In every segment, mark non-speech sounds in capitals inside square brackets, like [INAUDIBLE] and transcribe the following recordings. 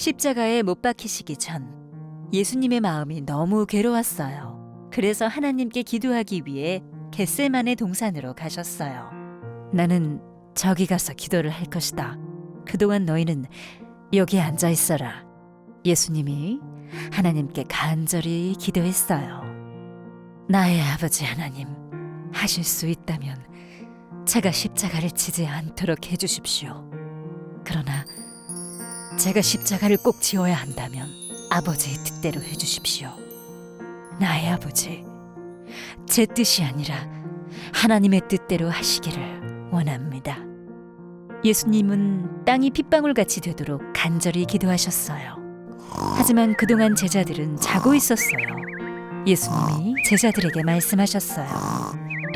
십자가에 못 박히시기 전 예수님의 마음이 너무 괴로웠어요. 그래서 하나님께 기도하기 위해 겟셀만의 동산으로 가셨어요. 나는 저기 가서 기도를 할 것이다. 그동안 너희는 여기 앉아 있어라. 예수님이 하나님께 간절히 기도했어요. 나의 아버지 하나님, 하실 수 있다면 제가 십자가를 지지 않도록 해주십시오. 그러나 제가 십자가를 꼭 지어야 한다면 아버지의 뜻대로 해주십시오. 나의 아버지, 제 뜻이 아니라 하나님의 뜻대로 하시기를 원합니다. 예수님은 땅이 핏방울 같이 되도록 간절히 기도하셨어요. 하지만 그동안 제자들은 자고 있었어요. 예수님이 제자들에게 말씀하셨어요.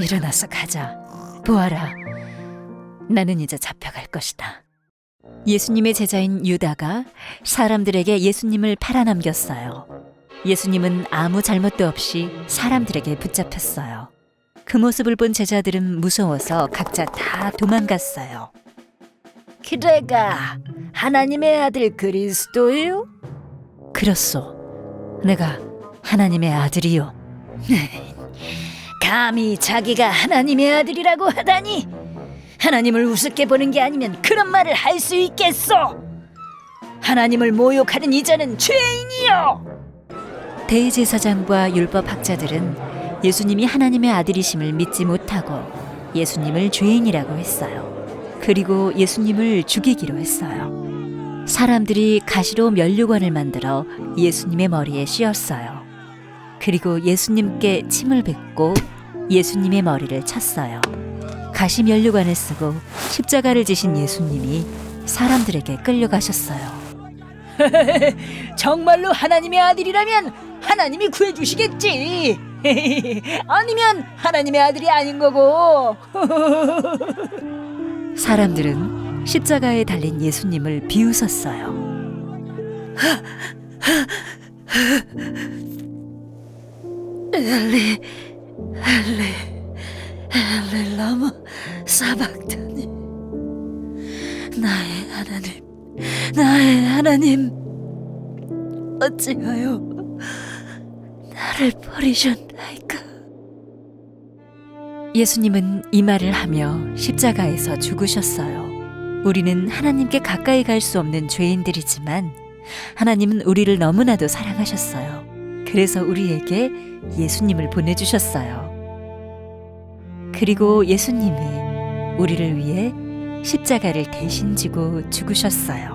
일어나서 가자. 보아라. 나는 이제 잡혀갈 것이다. 예수님의 제자인 유다가 사람들에게 예수님을 팔아넘겼어요. 예수님은 아무 잘못도 없이 사람들에게 붙잡혔어요. 그 모습을 본 제자들은 무서워서 각자 다 도망갔어요. 그래가 하나님의 아들 그리스도요? 그렇소. 내가 하나님의 아들이요. [LAUGHS] 감히 자기가 하나님의 아들이라고 하다니 하나님을 우습게 보는 게 아니면 그런 말을 할 수 있겠소? 하나님을 모욕하는 이자는 죄인이요. 대제사장과 율법 학자들은 예수님이 하나님의 아들이심을 믿지 못하고 예수님을 죄인이라고 했어요. 그리고 예수님을 죽이기로 했어요. 사람들이 가시로 면류관을 만들어 예수님의 머리에 씌웠어요. 그리고 예수님께 침을 뱉고 예수님의 머리를 쳤어요. 가시 면류관을 쓰고 십자가를 지신 예수님이 사람들에게 끌려가셨어요. [LAUGHS] 정말로 하나님의 아들이라면 하나님이 구해주시겠지. [LAUGHS] 아니면 하나님의 아들이 아닌 거고. [LAUGHS] 사람들은 십자가에 달린 예수님을 비웃었어요. 엘리, 엘리, 엘리 라마 사박다니. 나의 하나님, 나의 하나님, 어찌하여 나를 버리셨나이까? 예수님은 이 말을 하며 십자가에서 죽으셨어요. 우리는 하나님께 가까이 갈 수 없는 죄인들이지만 하나님은 우리를 너무나도 사랑하셨어요. 그래서 우리에게 예수님을 보내주셨어요. 그리고 예수님이 우리를 위해 십자가를 대신 지고 죽으셨어요.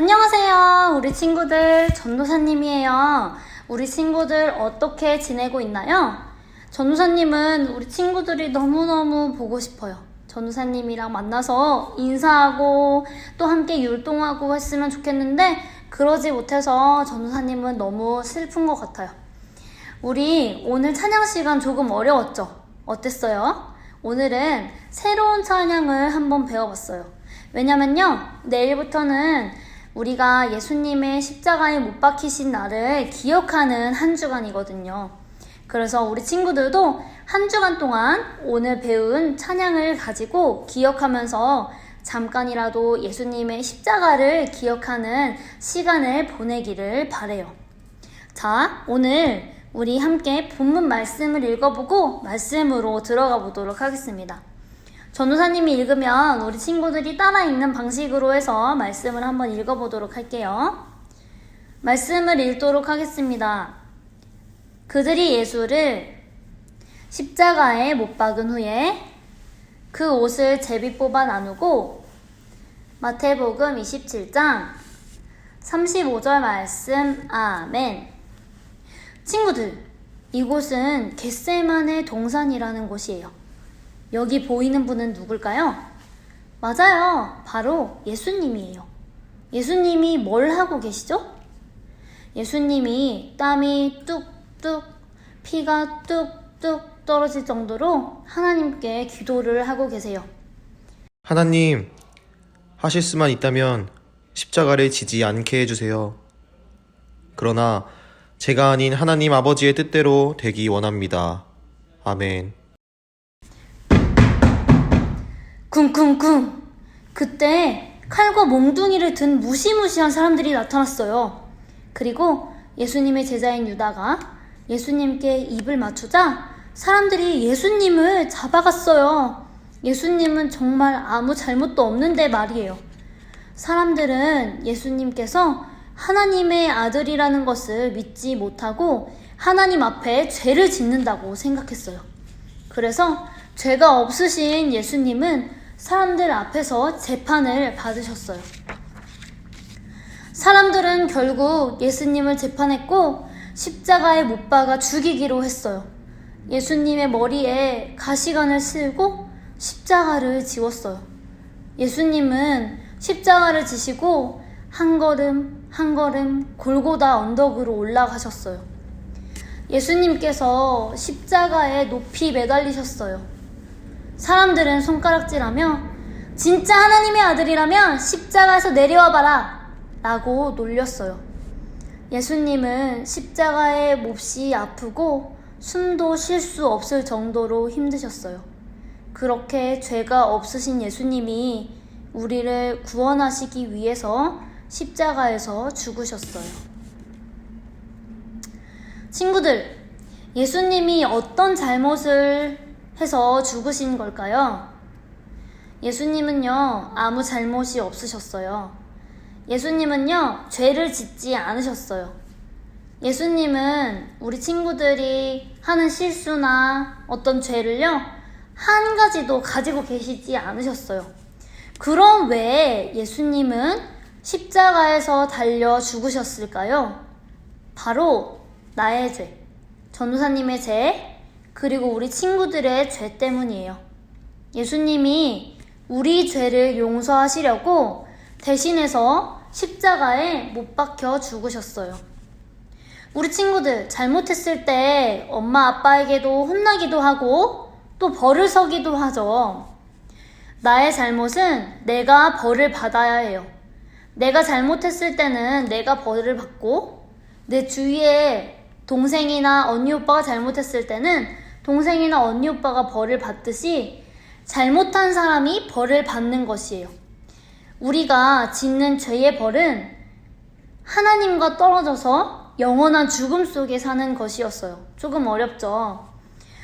안녕하세요. 우리 친구들 전도사님이에요. 우리 친구들 어떻게 지내고 있나요? 전도사님은 우리 친구들이 너무너무 보고 싶어요. 전도사님이랑 만나서 인사하고 또 함께 율동하고 했으면 좋겠는데 그러지 못해서 전도사님은 너무 슬픈 것 같아요. 우리 오늘 찬양 시간 조금 어려웠죠? 어땠어요? 오늘은 새로운 찬양을 한번 배워봤어요. 왜냐면요, 내일부터는 우리가 예수님의 십자가에 못 박히신 날을 기억하는 한 주간이거든요. 그래서 우리 친구들도 한 주간 동안 오늘 배운 찬양을 가지고 기억하면서 잠깐이라도 예수님의 십자가를 기억하는 시간을 보내기를 바래요. 자, 오늘 우리 함께 본문 말씀을 읽어보고 말씀으로 들어가 보도록 하겠습니다. 전도사님이 읽으면 우리 친구들이 따라 읽는 방식으로 해서 말씀을 한번 읽어보도록 할게요. 말씀을 읽도록 하겠습니다. 그들이 예수를 십자가에 못 박은 후에 그 옷을 제비 뽑아 나누고 마태복음 27장 35절 말씀 아멘. 친구들, 이곳은 겟세만의 동산이라는 곳이에요. 여기 보이는 분은 누굴까요? 맞아요. 바로 예수님이에요. 예수님이 뭘 하고 계시죠? 예수님이 땀이 뚝뚝, 피가 뚝뚝 떨어질 정도로 하나님께 기도를 하고 계세요. 하나님, 하실 수만 있다면 십자가를 지지 않게 해주세요. 그러나 제가 아닌 하나님 아버지의 뜻대로 되기 원합니다. 아멘. 쿵쿵쿵. 그때 칼과 몽둥이를 든 무시무시한 사람들이 나타났어요. 그리고 예수님의 제자인 유다가 예수님께 입을 맞추자 사람들이 예수님을 잡아갔어요. 예수님은 정말 아무 잘못도 없는데 말이에요. 사람들은 예수님께서 하나님의 아들이라는 것을 믿지 못하고 하나님 앞에 죄를 짓는다고 생각했어요. 그래서 죄가 없으신 예수님은 사람들 앞에서 재판을 받으셨어요. 사람들은 결국 예수님을 재판했고 십자가에 못 박아 죽이기로 했어요. 예수님의 머리에 가시관을 쓸고 십자가를 지웠어요. 예수님은 십자가를 지시고 한 걸음 한 걸음 골고다 언덕으로 올라가셨어요. 예수님께서 십자가에 높이 매달리셨어요. 사람들은 손가락질하며 진짜 하나님의 아들이라면 십자가에서 내려와 봐라 라고 놀렸어요. 예수님은 십자가에 몹시 아프고 숨도 쉴 수 없을 정도로 힘드셨어요. 그렇게 죄가 없으신 예수님이 우리를 구원하시기 위해서 십자가에서 죽으셨어요. 친구들, 예수님이 어떤 잘못을 해서 죽으신 걸까요? 예수님은요, 아무 잘못이 없으셨어요. 예수님은요, 죄를 짓지 않으셨어요. 예수님은 우리 친구들이 하는 실수나 어떤 죄를요, 한 가지도 가지고 계시지 않으셨어요. 그럼 왜 예수님은 십자가에서 달려 죽으셨을까요? 바로 나의 죄, 전도사님의 죄, 그리고 우리 친구들의 죄 때문이에요. 예수님이 우리 죄를 용서하시려고 대신해서 십자가에 못 박혀 죽으셨어요. 우리 친구들 잘못했을 때 엄마 아빠에게도 혼나기도 하고 또 벌을 서기도 하죠. 나의 잘못은 내가 벌을 받아야 해요. 내가 잘못했을 때는 내가 벌을 받고 내 주위에 동생이나 언니 오빠가 잘못했을 때는 동생이나 언니 오빠가 벌을 받듯이 잘못한 사람이 벌을 받는 것이에요. 우리가 짓는 죄의 벌은 하나님과 떨어져서 영원한 죽음 속에 사는 것이었어요. 조금 어렵죠.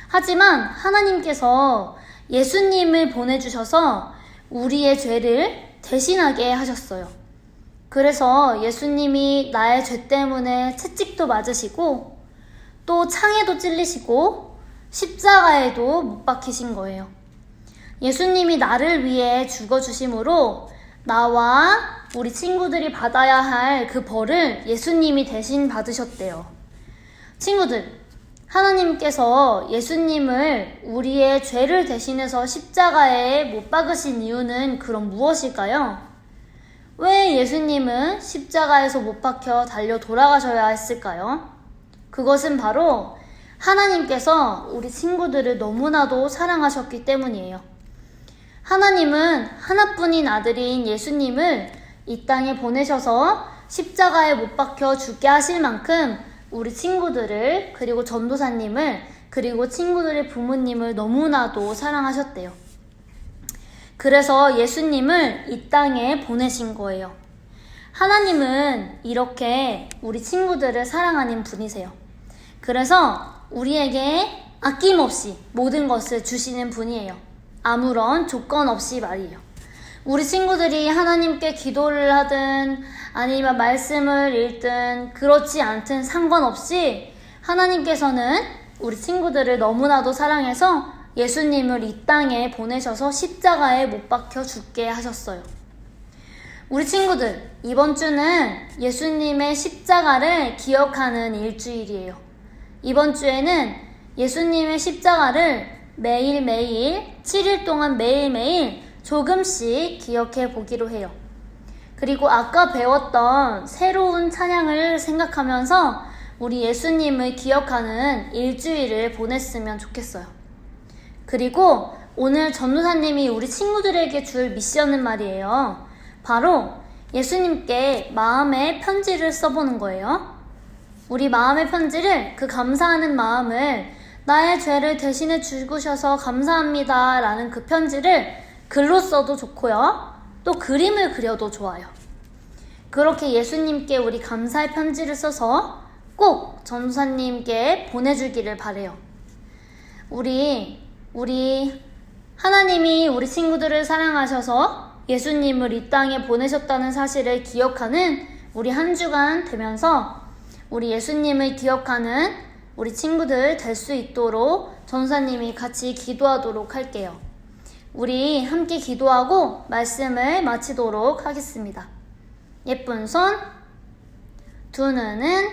하지만 하나님께서 예수님을 보내주셔서 우리의 죄를 대신하게 하셨어요. 그래서 예수님이 나의 죄 때문에 채찍도 맞으시고 또 창에도 찔리시고 십자가에도 못 박히신 거예요. 예수님이 나를 위해 죽어주심으로 나와 우리 친구들이 받아야 할 그 벌을 예수님이 대신 받으셨대요. 친구들, 하나님께서 예수님을 우리의 죄를 대신해서 십자가에 못 박으신 이유는 그럼 무엇일까요? 왜 예수님은 십자가에서 못 박혀 달려 돌아가셔야 했을까요? 그것은 바로 하나님께서 우리 친구들을 너무나도 사랑하셨기 때문이에요. 하나님은 하나뿐인 아들인 예수님을 이 땅에 보내셔서 십자가에 못 박혀 죽게 하실 만큼 우리 친구들을 그리고 전도사님을 그리고 친구들의 부모님을 너무나도 사랑하셨대요. 그래서 예수님을 이 땅에 보내신 거예요. 하나님은 이렇게 우리 친구들을 사랑하는 분이세요. 그래서 우리에게 아낌없이 모든 것을 주시는 분이에요. 아무런 조건 없이 말이에요. 우리 친구들이 하나님께 기도를 하든 아니면 말씀을 읽든 그렇지 않든 상관없이 하나님께서는 우리 친구들을 너무나도 사랑해서 예수님을 이 땅에 보내셔서 십자가에 못 박혀 죽게 하셨어요. 우리 친구들, 이번 주는 예수님의 십자가를 기억하는 일주일이에요. 이번 주에는 예수님의 십자가를 매일매일, 7일 동안 매일매일 조금씩 기억해 보기로 해요. 그리고 아까 배웠던 새로운 찬양을 생각하면서 우리 예수님을 기억하는 일주일을 보냈으면 좋겠어요. 그리고 오늘 전도사님이 우리 친구들에게 줄 미션은 말이에요. 바로 예수님께 마음의 편지를 써보는 거예요. 우리 마음의 편지를 그 감사하는 마음을 나의 죄를 대신해 죽으셔서 감사합니다 라는 그 편지를 글로 써도 좋고요. 또 그림을 그려도 좋아요. 그렇게 예수님께 우리 감사의 편지를 써서 꼭 전도사님께 보내주기를 바래요. 우리 우리 하나님이 우리 친구들을 사랑하셔서 예수님을 이 땅에 보내셨다는 사실을 기억하는 우리 한 주간 되면서 우리 예수님을 기억하는 우리 친구들 될 수 있도록 전사님이 같이 기도하도록 할게요. 우리 함께 기도하고 말씀을 마치도록 하겠습니다. 예쁜 손, 두 눈은,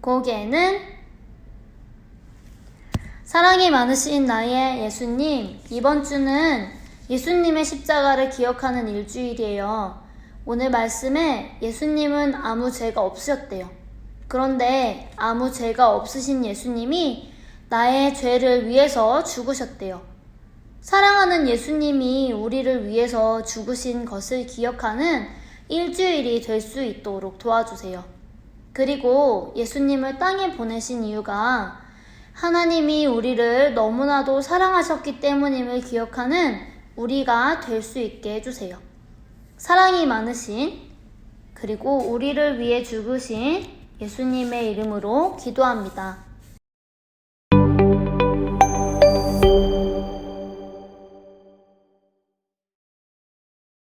고개는, 사랑이 많으신 나의 예수님, 이번 주는 예수님의 십자가를 기억하는 일주일이에요. 오늘 말씀에 예수님은 아무 죄가 없으셨대요. 그런데 아무 죄가 없으신 예수님이 나의 죄를 위해서 죽으셨대요. 사랑하는 예수님이 우리를 위해서 죽으신 것을 기억하는 일주일이 될 수 있도록 도와주세요. 그리고 예수님을 땅에 보내신 이유가 하나님이 우리를 너무나도 사랑하셨기 때문임을 기억하는 우리가 될 수 있게 해주세요. 사랑이 많으신 그리고 우리를 위해 죽으신 예수님의 이름으로 기도합니다.